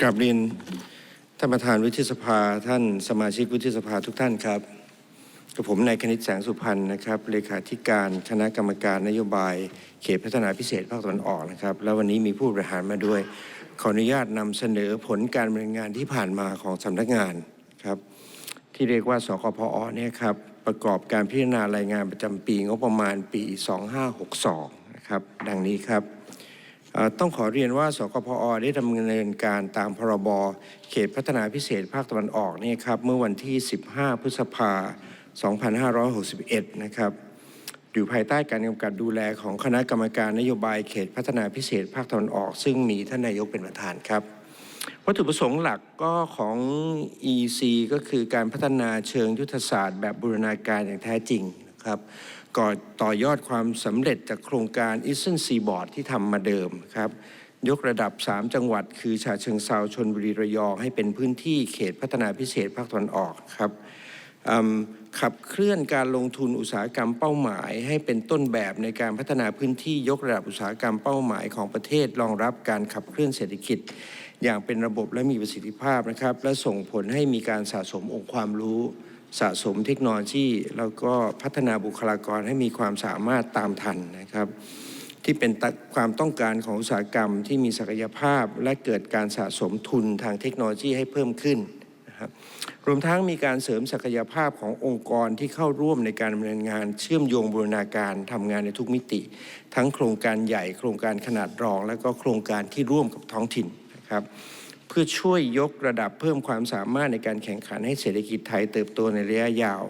กราบเรียนท่านประธานวุฒิสภา ท่านสมาชิกวุฒิสภาทุกท่านครับกับผมนายคณิตแสงสุพรรณนะครับเลขาธิการคณะกรรมการนโยบาย เขตพัฒนาพิเศษภาคตะวันออกนะครับ แล้ววันนี้มีผู้บริหารมาด้วย ขออนุญาตนำเสนอผลการดำเนินงานที่ผ่านมาของสำนักงานครับ ที่เรียกว่าสกพอเนี่ยครับประกอบการพิจารณารายงานประจำปีงบประมาณปี 2562 นะครับ ดังนี้ครับ ต้องขอเรียนว่า สกพอได้ดำเนินการตามพรบเขตพัฒนาพิเศษภาคตะวันออกเนี่ยครับเมื่อวันที่ 15 พฤษภา 2561 นะครับอยู่ภายใต้การกำกับดูแลของคณะกรรมการนโยบายเขตพัฒนาพิเศษภาคตะวันออก ซึ่งมีท่านนายกเป็นประธานครับวัตถุประสงค์หลักก็ของ EC ก็คือการพัฒนาเชิงยุทธศาสตร์ แบบบูรณาการอย่างแท้จริงนะครับ ก่อต่อยอดความสำเร็จจากโครงการ Eastern Seaboard ที่ทำมาเดิมครับยกระดับ 3 จังหวัด คือฉะเชิงเซาชนบุรีระยอง ให้เป็นพื้นที่เขตพัฒนาพิเศษภาคตะวันออกครับขับเคลื่อนการลงทุนอุตสาหกรรมเป้าหมาย ให้เป็นต้นแบบในการพัฒนาพื้นที่ยกระดับอุตสาหกรรมเป้าหมายของประเทศรองรับการขับเคลื่อนเศรษฐกิจ อย่างเป็นระบบและมีประสิทธิภาพนะครับ และส่งผลให้มีการสะสมองค์ความรู้ สะสมเทคโนโลยีแล้วก็พัฒนาบุคลากรให้มีความสามารถตามทันนะครับ ที่เป็นความต้องการของอุตสาหกรรมที่มีศักยภาพและเกิดการสะสมทุนทางเทคโนโลยีให้เพิ่มขึ้นนะครับรวมทั้งมีการเสริมศักยภาพขององค์กรที่เข้าร่วมในการดำเนินงาน เชื่อมโยงบูรณาการทำงานในทุกมิติ ทั้งโครงการใหญ่ โครงการขนาดรอง และก็โครงการที่ร่วมกับท้องถิ่นนะครับ เพื่อช่วยยกระดับเพิ่มความสามารถในการแข่งขันให้เศรษฐกิจไทยเติบโตในระยะยาว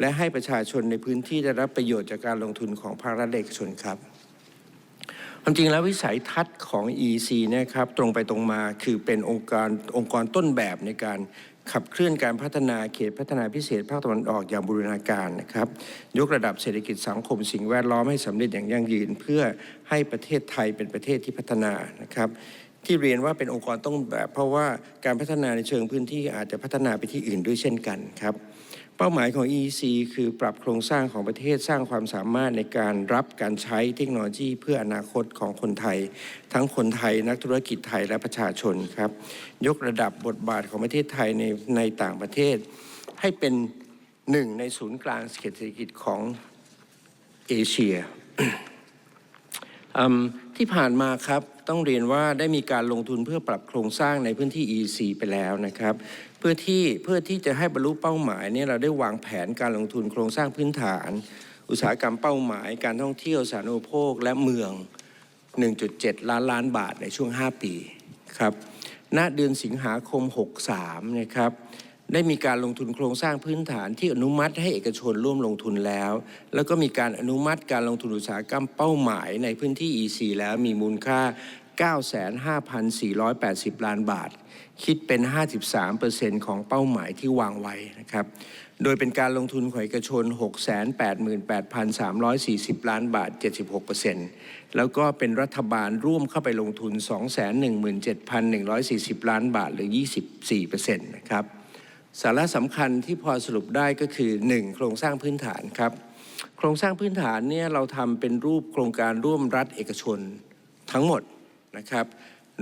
และให้ประชาชนในพื้นที่ได้รับประโยชน์จากการลงทุนของภาครัฐเอกชนครับความจริงแล้ววิสัยทัศน์ของ EC นะครับตรงไปตรงมาคือเป็นองค์การองค์กรต้นแบบในการขับเคลื่อนการพัฒนาเขตพัฒนาพิเศษภาคตะวันออกอย่างบูรณาการนะครับ ยกระดับเศรษฐกิจสังคมสิ่งแวดล้อมให้สำเร็จอย่างยั่งยืน เพื่อให้ประเทศไทยเป็นประเทศที่พัฒนานะครับ ที่เรียนว่าเป็นองค์กรต้องแบบ เพราะว่าการพัฒนาในเชิงพื้นที่อาจจะพัฒนาไปที่อื่นด้วยเช่นกันครับเป้าหมายของ EEC คือปรับโครงสร้างของประเทศสร้างความสามารถในการรับการใช้เทคโนโลยีเพื่ออนาคตของคนไทย ทั้งคนไทยนักธุรกิจไทยและประชาชนครับ ยกระดับบทบาทของประเทศไทยในในต่างประเทศ ให้เป็นหนึ่งในศูนย์กลางเศรษฐกิจของเอเชีย ที่ผ่านมาครับต้องเรียนว่าได้มีการลงทุนเพื่อปรับโครงสร้างในพื้นที่ EC ไปแล้วนะครับ เพื่อที่เพื่อที่จะให้บรรลุเป้าหมายเนี่ยเราได้วางแผนการลงทุนโครงสร้างพื้นฐาน อุตสาหกรรมเป้าหมาย การท่องเที่ยวสาธารณูปโภคและเมือง 1.7 ล้านล้านบาทในช่วง 5 ปีครับณเดือนสิงหาคม 63นะครับ ได้มีการลงทุนโครงสร้างพื้นฐานที่อนุมัติให้เอกชนร่วมลงทุนแล้ว แล้วก็มีการอนุมัติการลงทุนอุตสาหกรรมเป้าหมายในพื้นที่ EC แล้วมีมูลค่า 95,480 ล้านบาท คิดเป็น 53%ของเป้าหมายที่วางไว้นะครับ โดยเป็นการลงทุนของเอกชน 688,340 ล้านบาท 76%แล้วก็เป็นรัฐบาลร่วมเข้าไปลงทุน 217,140 ล้านบาท หรือ 24%นะครับ สาระสำคัญที่พอสรุปได้ก็คือ 1. โครงสร้างพื้นฐานครับ โครงสร้างพื้นฐานเนี่ยเราทำเป็นรูปโครงการร่วมรัฐเอกชนทั้งหมดนะครับ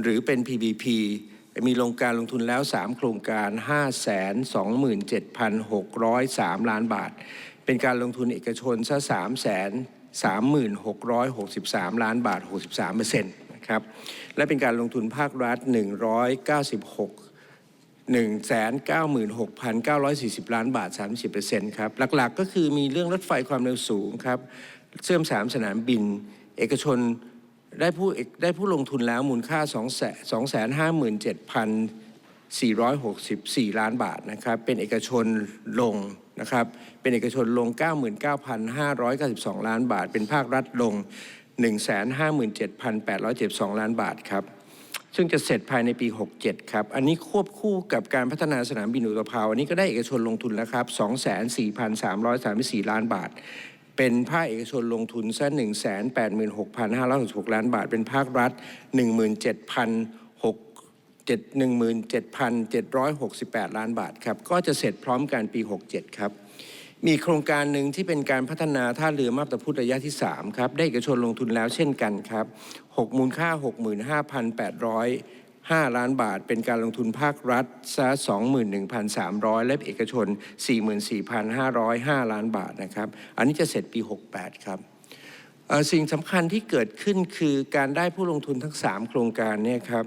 หรือเป็น PPP มีลงการลงทุนแล้ว 3 โครงการ 527,603 ล้านบาท เป็นการลงทุนเอกชนซะ3 3663 ล้านบาท 63%นะครับและเป็นการลงทุนภาครัฐ 196 196,940 ล้านบาท 30%ครับ หลักๆก็คือมีเรื่องรถไฟความเร็วสูงครับ เชื่อมสามสนามบิน เอกชนได้ผู้ได้ผู้ลงทุนแล้วมูลค่า 257,464 ล้านบาทนะครับ เป็นเอกชนลงนะครับ เป็นเอกชนลง 99,592 ล้านบาท เป็นภาครัฐลง 157,872 ล้านบาทครับ ซึ่งจะเสร็จภายในปี 67 ครับ อันนี้ควบคู่กับการพัฒนาสนามบินอุตภาวอันนี้ก็ได้เอกชนลงทุนแล้วครับ 24,334 ล้านบาท เป็นภาคเอกชนลงทุนซะ186,566 ล้านบาท เป็นภาครัฐ 17,768 ล้านบาทครับ ก็จะเสร็จพร้อมกันปี 67 ครับ มีโครงการหนึ่งที่เป็นการพัฒนาท่าเรือมาบตาพุธระยะที่ 3 ครับ ได้เอกชนลงทุนแล้วเช่นกันครับ6มูลค่า 65,800 5 ล้านบาท เป็นการลงทุนภาครัฐซะ21,300 และเอกชน 44,505 ล้านบาทนะครับ อันนี้จะเสร็จปี 68 ครับสิ่งสำคัญที่เกิดขึ้นคือการได้ผู้ลงทุนทั้ง 3 โครงการเนี่ยครับ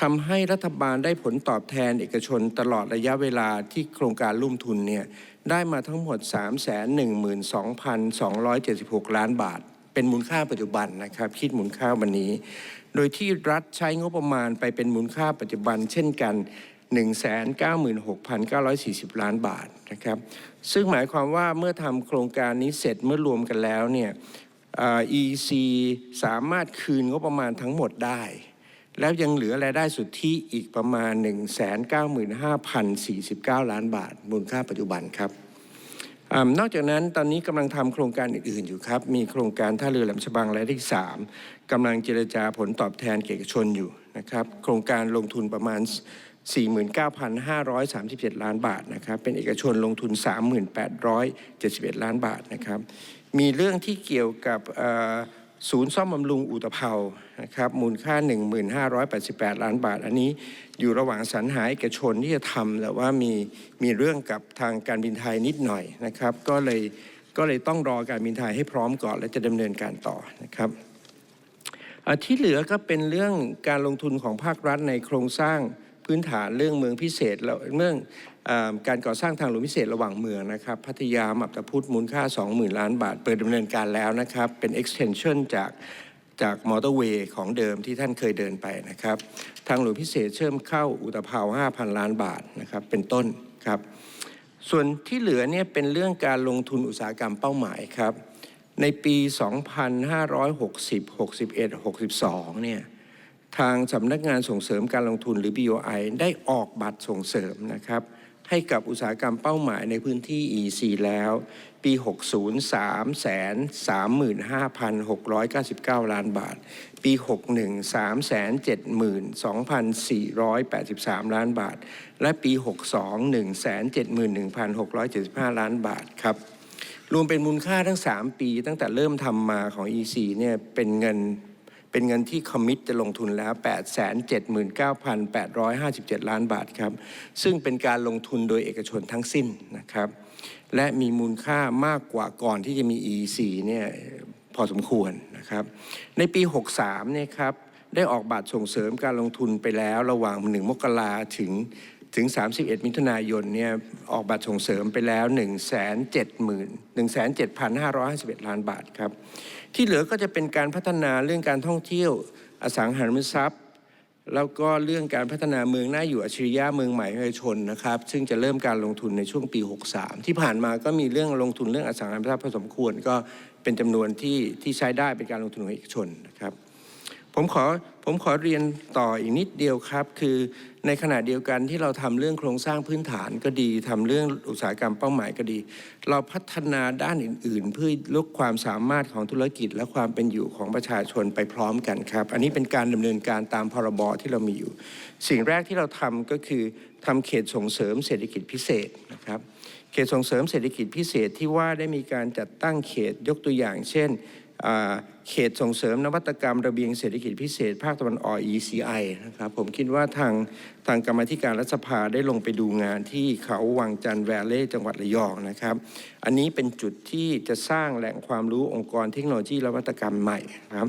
ทำให้รัฐบาลได้ผลตอบแทนเอกชนตลอดระยะเวลาที่โครงการร่วมทุนเนี่ยได้มาทั้งหมด 312,276 ล้านบาท เป็นมูลค่าปัจจุบันนะครับ คิดมูลค่าวันนี้ โดยที่รัฐใช้งบประมาณไปเป็นมูลค่าปัจจุบัน เช่นกัน 196,940 ล้านบาทนะครับ ซึ่งหมายความว่าเมื่อทำโครงการนี้เสร็จเมื่อรวมกันแล้วเนี่ย EC สามารถคืนงบประมาณทั้งหมดได้ แล้วยังเหลือรายได้สุทธิอีกประมาณ 195,049 ล้านบาท มูลค่าปัจจุบันครับอนอกจากนั้นตอนนี้กำลังทำโครงการอื่นๆอยู่ครับ มีโครงการท่าเรือแหลมฉบังรายที่ 3กำลังเจรจาผลตอบแทนเอกชนอยู่นะครับ โครงการลงทุนประมาณ 49,537 ล้านบาทนะครับ เป็นเอกชนลงทุน 3,871 ล้านบาทนะครับ มีเรื่องที่เกี่ยวกับ ศูนย์ซ่อมบำรุงอุตภเปานะครับมูลค่า 1588 ล้านบาท อันนี้อยู่ระหว่างสรรหาเอกชนที่จะทำแต่ว่ามีมีเรื่องกับทางการบินไทยนิดหน่อยนะครับ ก็เลยก็เลยต้องรอการบินไทยให้พร้อมก่อน แล้วจะดำเนินการต่อนะครับที่เหลือก็เป็นเรื่องการลงทุนของภาครัฐในโครงสร้าง พื้นฐานเรื่องเมืองพิเศษแล้วเรื่องอการก่อสร้างทางหลวงพิเศษระหว่างเมืองนะครับ พัทยามับตาพุธมูลค่า 20,000 ล้านบาท เปิดดำเนินการแล้วนะครับ เป็น extension จากจากมอเตอร์เวย์ของเดิมที่ท่านเคยเดินไปนะครับ ทางหลวงพิเศษเชื่อมเข้าอุตภเปา5,000 ล้านบาทนะครับ เป็นต้นครับ ส่วนที่เหลือเนี่ยเป็นเรื่องการลงทุนอุตสาหกรรมเป้าหมายครับ ในปี 2560 61 62 เนี่ย ทางสำนักงานส่งเสริมการลงทุนหรือ BOI ได้ออกบัตรส่งเสริมนะครับ ให้กับอุตสาหกรรมเป้าหมายในพื้นที่ EC แล้ว ปี 60 3 3 35,699 ล้านบาท ปี 61 3 72,483 ล้านบาท และปี 62 171,675 ล้านบาทครับ รวมเป็นมูลค่าทั้ง 3 ปีตั้งแต่เริ่มทำมาของ EC เนี่ยเป็นเงิน เป็นเงินที่คอมมิตจะลงทุนแล้ว 879,857 ล้านบาทครับ ซึ่งเป็นการลงทุนโดยเอกชนทั้งสิ้นนะครับ และมีมูลค่ามากกว่าก่อนที่จะมี EC เนี่ยพอสมควรนะครับ ในปี 63เนี่ยครับได้ออกบัตรส่งเสริมการลงทุนไปแล้วระหว่าง 1 มกราถึง ถึง 31 มิถุนายนเนี่ยออกบัตรส่งเสริมไปแล้ว 1 7 0 0 0 17,551 ล้านบาทครับ ที่เหลือก็จะเป็นการพัฒนาเรื่องการท่องเที่ยวอสังหาริมทรัพย์ แล้วก็เรื่องการพัฒนาเมืองน่าอยู่อัจฉริยะเมืองใหม่ให้ชนนะครับ ซึ่งจะเริ่มการลงทุนในช่วงปี 63 ที่ผ่านมาก็มีเรื่องลงทุนเรื่องอสังหาริมทรัพย์พอสมควร ก็เป็นจำนวนที่ที่ใช้ได้เป็นการลงทุนของเอกชนนะครับ ผมขอผมขอเรียนต่ออีกนิดเดียวครับ คือในขณะเดียวกันที่เราทำเรื่องโครงสร้างพื้นฐานก็ดีทำเรื่องอุตสาหกรรมเป้าหมายก็ดี เราพัฒนาด้านอื่น ๆ เพื่อลดความสามารถของธุรกิจ และความเป็นอยู่ของประชาชนไปพร้อมกันครับ อันนี้เป็นการดำเนินการตามพรบที่เรามีอยู่ สิ่งแรกที่เราทำก็คือทำเขตส่งเสริมเศรษฐกิจพิเศษนะครับ เขตส่งเสริมเศรษฐกิจพิเศษที่ว่าได้มีการจัดตั้งเขตยกตัวอย่าง เช่น เขตส่งเสริมนวัตกรรม ระเบียงเศรษฐกิจพิเศษ ภาคตะวันออก ECI นะครับผมคิดว่าทางทางกรรมธิการรัฐสภาได้ลงไปดูงานที่เขาวังจันทร์แวลเล่จังหวัดระยองนะครับ อันนี้เป็นจุดที่จะสร้างแหล่งความรู้องค์กรเทคโนโลยีและนวัตกรรมใหม่ครับ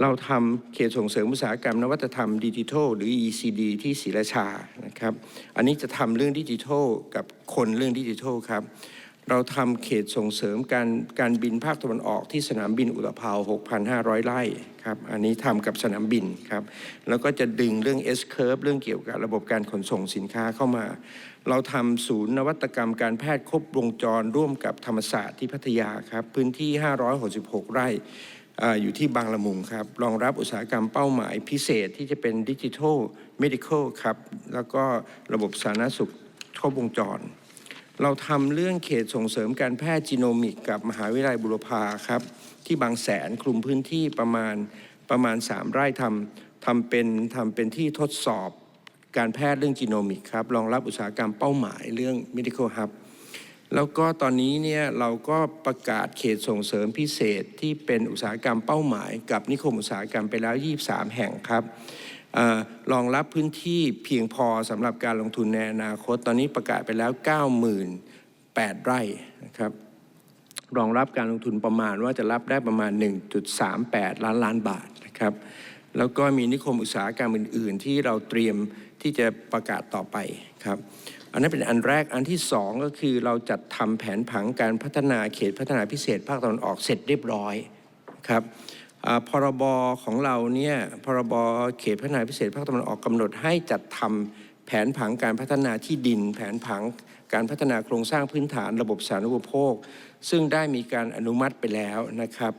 เราทำเขตส่งเสริมอุตสาหกรรมนวัตกรรมดิจิทัลหรือ ECD ที่ศรีราชานะครับ อันนี้จะทำเรื่องดิจิทัลกับคนเรื่องดิจิทัลครับ เราทำเขตส่งเสริมการการบินภาคตะวันออกที่สนามบินอุตภเปา6,500 ไร่ครับ อันนี้ทำกับสนามบินครับ แล้วก็จะดึงเรื่อง S curve เรื่องเกี่ยวกับระบบการขนส่งสินค้าเข้ามา เราทำศูนย์นวัตกรรมการแพทย์ครบวงจรร่วมกับธรรมศาสตร์ที่พัทยาครับ พื้นที่ 566 ไร่อยู่ที่บางละมุงครับ รองรับอุตสาหกรรมเป้าหมายพิเศษที่จะเป็นดิจิทัล medical ครับ แล้วก็ระบบสาธารณสุขครบวงจร เราทำเรื่องเขตส่งเสริมการแพทย์จีโนมิกกับมหาวิทยาลัยบุรพาครับ ที่บางแสนคลุมพื้นที่ประมาณประมาณ 3 ไร่ทำทำเป็นทำเป็นที่ทดสอบการแพทย์เรื่องจีโนมิกครับรองรับอุตสาหกรรมเป้าหมายเรื่อง medical hub แล้วก็ตอนนี้เนี่ยเราก็ประกาศเขตส่งเสริมพิเศษที่เป็นอุตสาหกรรมเป้าหมาย กับนิคมอุตสาหกรรมไปแล้ว 23 แห่งครับ รองรับพื้นที่เพียงพอสำหรับการลงทุนในอนาคต ตอนนี้ประกาศไปแล้ว 98,000 ไร่นะครับรองรับการลงทุนประมาณว่าจะรับได้ประมาณ 1.38 ล้านล้านบาทนะครับแล้วก็มีนิคมอุตสาหกรรมอื่น ๆ ที่เราเตรียมที่จะประกาศต่อไปครับอันนั้นเป็นอันแรกอันที่สองก็คือเราจัดทำแผนผังการพัฒนาเขตพัฒนาพิเศษภาคตะวันออกเสร็จเรียบร้อยครับ พรบของเราเนี่ยพรบเขตพัฒนาพิเศษภาคตะวันออกกำหนดให้จัดทำแผนผังการพัฒนาที่ดิน แผนผังการพัฒนาโครงสร้างพื้นฐานระบบสาธารณูปโภค ซึ่งได้มีการอนุมัติไปแล้วนะครับ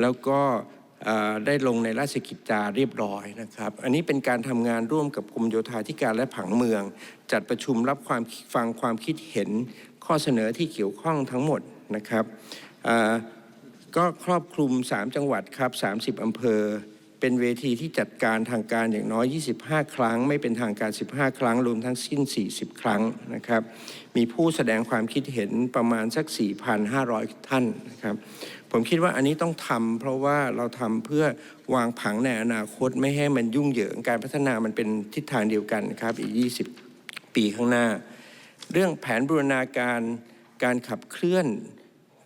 แล้วก็ได้ลงในราชกิจจาเรียบร้อยนะครับ อันนี้เป็นการทำงานร่วมกับกรมโยธาธิการและผังเมือง จัดประชุมรับความฟังความคิดเห็นข้อเสนอที่เกี่ยวข้องทั้งหมดนะครับ ก็ครอบคลุม 3 จังหวัดครับ 30 อำเภอ เป็นเวทีที่จัดการทางการอย่างน้อย 25 ครั้ง ไม่เป็นทางการ 15 ครั้ง รวมทั้งสิ้น 40 ครั้งนะครับ มีผู้แสดงความคิดเห็นประมาณสัก 4,500 ท่านนะครับ ผมคิดว่าอันนี้ต้องทำเพราะว่าเราทำเพื่อวางผังในอนาคตไม่ให้มันยุ่งเหยิงการพัฒนามันเป็นทิศทางเดียวกันครับอีก 20 ปีข้างหน้า เรื่องแผนบูรณาการการขับเคลื่อน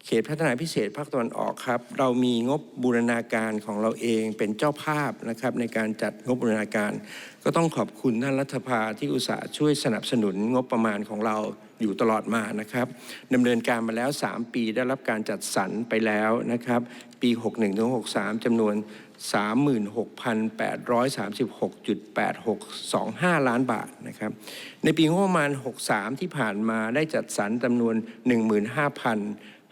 เขตพัฒนาพิเศษภาคตะวันออกครับ เรามีงบบูรณาการของเราเองเป็นเจ้าภาพนะครับในการจัดงบบูรณาการ ก็ต้องขอบคุณท่านรัฐภาที่อุตส่าห์ช่วยสนับสนุนงบประมาณของเราอยู่ตลอดมานะครับดำเนินการมาแล้ว 3 ปีได้รับการจัดสรรไปแล้วนะครับ ปี 61-63จำนวน 36,836.8625 ล้านบาทนะครับ ในปีงบประมาณ 63 ที่ผ่านมาได้จัดสรรจำนวน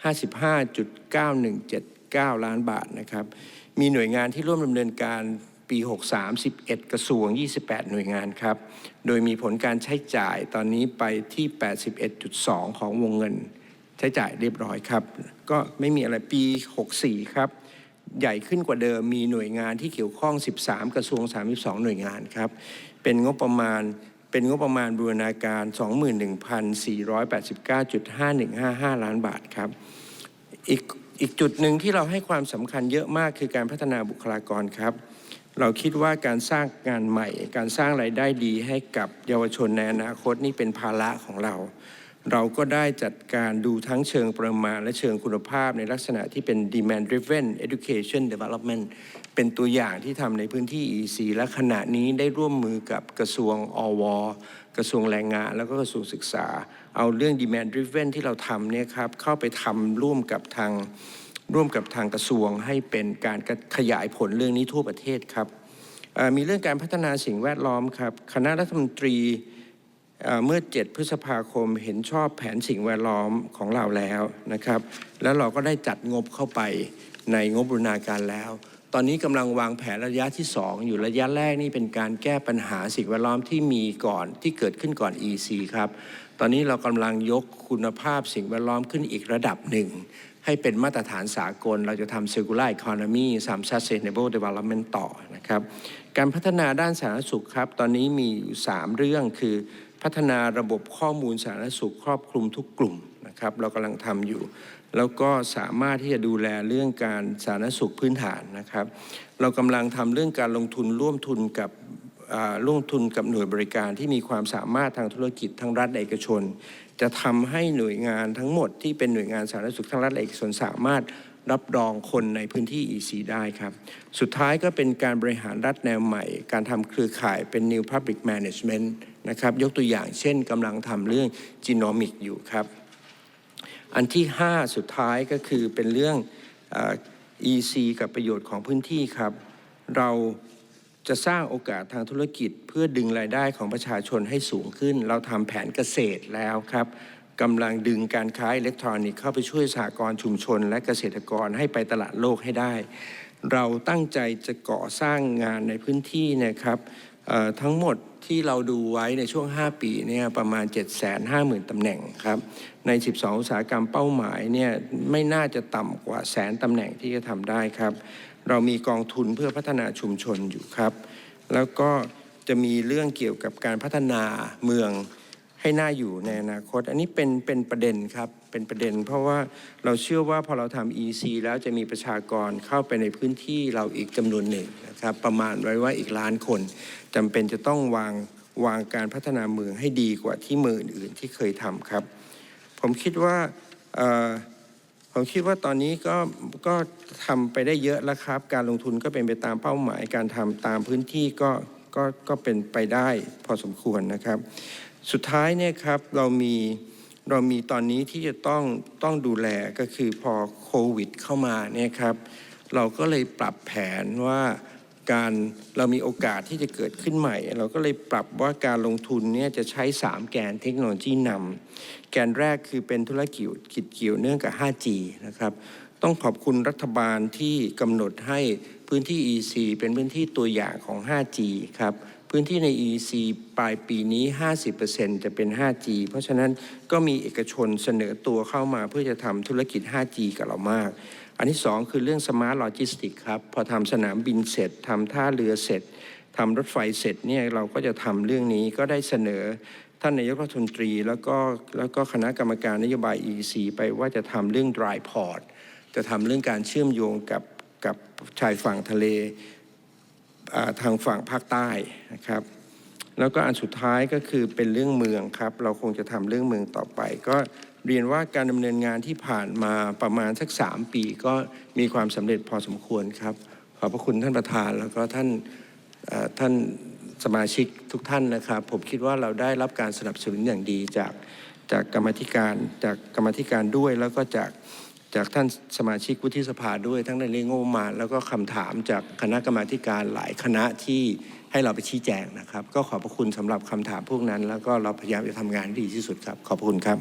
55.9179 ล้านบาทนะครับ มีหน่วยงานที่ร่วมดำเนินการปี 63 11 กระทรวง 28 หน่วยงานครับ โดยมีผลการใช้จ่ายตอนนี้ไปที่ 81.2 ของวงเงิน ใช้จ่ายเรียบร้อยครับ ก็ไม่มีอะไรปี 64 ครับ ใหญ่ขึ้นกว่าเดิมมีหน่วยงานที่เกี่ยวข้อง 13 กระทรวง 32 หน่วยงานครับ เป็นงบประมาณ เป็นงบประมาณบูรณาการ 21,489.5155 ล้านบาทครับ อีกอีกจุดหนึ่งที่เราให้ความสำคัญเยอะมากคือการพัฒนาบุคลากรครับ เราคิดว่าการสร้างงานใหม่ การสร้างรายได้ดีให้กับเยาวชนในอนาคตนี่เป็นภาระของเรา เราก็ได้จัดการดูทั้งเชิงประมาณและเชิงคุณภาพในลักษณะที่เป็น demand driven education development เป็นตัวอย่างที่ทำในพื้นที่ EC และขณะนี้ได้ร่วมมือกับกระทรวงอว กระทรวงแรงงาน แล้วก็กระทรวงศึกษา เอาเรื่อง demand driven ที่เราทำเนี่ยครับเข้าไปทำร่วมกับทางร่วมกับทางกระทรวงให้เป็นการขยายผลเรื่องนี้ทั่วประเทศครับมีเรื่องการพัฒนาสิ่งแวดล้อมครับคณะรัฐมนตรี เอ่อเมื่อ 7 พฤษภาคมเห็นชอบแผนสิ่งแวดล้อมของเราแล้วนะครับ แล้วเราก็ได้จัดงบเข้าไปในงบบูรณาการแล้ว ตอนนี้กำลังวางแผนระยะที่ 2 อยู่ระยะแรกนี่เป็นการแก้ปัญหาสิ่งแวดล้อมที่มีก่อนที่เกิดขึ้นก่อน EC ครับ ตอนนี้เรากำลังยกคุณภาพสิ่งแวดล้อมขึ้นอีกระดับหนึ่ง ให้เป็นมาตรฐานสากล เราจะทำ circular economy สาม sustainable development ต่อนะครับ การพัฒนาด้านสาธารณสุขครับ ตอนนี้มีอยู่3เรื่องคือ พัฒนาระบบข้อมูลสาธารณสุขครอบคลุมทุกกลุ่มนะครับเรากำลังทำอยู่ แล้วก็สามารถที่จะดูแลเรื่องการสาธารณสุขพื้นฐานนะครับ เรากำลังทำเรื่องการลงทุนร่วมทุนกับร่วมทุนกับหน่วยบริการที่มีความสามารถทางธุรกิจทั้งรัฐเอกชน จะทำให้หน่วยงานทั้งหมดที่เป็นหน่วยงานสาธารณสุขทั้งรัฐเอกชนสามารถรับรองคนในพื้นที่ EC ได้ครับ สุดท้ายก็เป็นการบริหารรัฐแนวใหม่ การทำเครือข่ายเป็น New Public Management นะครับยกตัวอย่างเช่นกำลังทำเรื่องจีโนมิกอยู่ครับ อันที่ 5 สุดท้ายก็คือเป็นเรื่องอ EC กับประโยชน์ของพื้นที่ครับ เราจะสร้างโอกาสทางธุรกิจเพื่อดึงรายได้ของประชาชนให้สูงขึ้น เราทำแผนเกษตรแล้วครับกำลังดึงการค้าอิเล็กทรอนิกส์เข้าไปช่วยสหกรณ์ชุมชน และเกษตรกรให้ไปตลาดโลกให้ได้ เราตั้งใจจะก่อสร้างงานในพื้นที่นะครับ ทั้งหมดที่เราดูไว้ในช่วง 5 ปีเนี่ยประมาณ 750,000ตำแหน่งครับ ใน 12 อุตสาหกรรมเป้าหมายเนี่ยไม่น่าจะต่ำกว่าแสนตำแหน่งที่จะทำได้ครับ เรามีกองทุนเพื่อพัฒนาชุมชนอยู่ครับ แล้วก็จะมีเรื่องเกี่ยวกับการพัฒนาเมือง ให้น่าอยู่ในอนาคต อันนี้เป็นเป็นประเด็นครับเป็นประเด็น เพราะว่าเราเชื่อว่าพอเราทำ EC แล้วจะมีประชากรเข้าไปในพื้นที่เราอีกจำนวนหนึ่งนะครับประมาณไว้ว่าอีกล้านคนจำเป็นจะต้องวางวางการพัฒนาเมืองให้ดีกว่าที่เมืองอื่นที่เคยทำครับ ผมคิดว่าผมคิดว่าตอนนี้ก็ก็ทำไปได้เยอะแล้วครับ การลงทุนก็เป็นไปตามเป้าหมาย การทำตามพื้นที่ก็ก็ก็เป็นไปได้พอสมควรนะครับ สุดท้ายเนี่ยครับเรามีเรามีตอนนี้ที่จะต้องต้องดูแลก็คือพอโควิดเข้ามาเนี่ยครับ เราก็เลยปรับแผนว่าการเรามีโอกาสที่จะเกิดขึ้นใหม่ เราก็เลยปรับว่าการลงทุนเนี่ยจะใช้ 3 แกนเทคโนโลยีนำแกนแรกคือเป็นธุรกิจกิจเกี่ยวเนื่องกับ 5G นะครับต้องขอบคุณรัฐบาลที่กำหนดให้พื้นที่ EC เป็นพื้นที่ตัวอย่างของ 5G ครับ พื้นที่ใน EC ปลายปีนี้ 50%จะเป็น 5G เพราะฉะนั้นก็มีเอกชนเสนอตัวเข้ามาเพื่อจะทำธุรกิจ 5G กับเรามาก อันที่สองคือเรื่อง Smart Logistics ครับ พอทำสนามบินเสร็จทำท่าเรือเสร็จทำรถไฟเสร็จเนี่ยเราก็จะทำเรื่องนี้ก็ได้เสนอท่านนายกรัฐมนตรีแล้วก็แล้วก็คณะกรรมการนโยบาย EC ไปว่าจะทำเรื่อง dry port จะทำเรื่องการเชื่อมโยงกับกับชายฝั่งทะเล ทางฝั่งภาคใต้นะครับ แล้วก็อันสุดท้ายก็คือเป็นเรื่องเมืองครับ เราคงจะทำเรื่องเมืองต่อไป ก็เรียนว่าการดำเนินงานที่ผ่านมาประมาณสักสามปีก็มีความสำเร็จพอสมควรครับ ขอบพระคุณท่านประธานแล้วก็ท่านท่านสมาชิกทุกท่านนะครับ ผมคิดว่าเราได้รับการสนับสนุนอย่างดีจากจากกรรมธิการจากกรรมธิการด้วยแล้วก็จาก จากท่านสมาชิกวุฒิสภาด้วยทั้งในเรื่องงบประมาณแล้วก็คำถามจากคณะกรรมาการหลายคณะที่ให้เราไปชี้แจงนะครับ ก็ขอบพระคุณสำหรับคำถามพวกนั้น แล้วก็เราพยายามจะทำงานให้ดีที่สุดครับ ขอบพระคุณครับ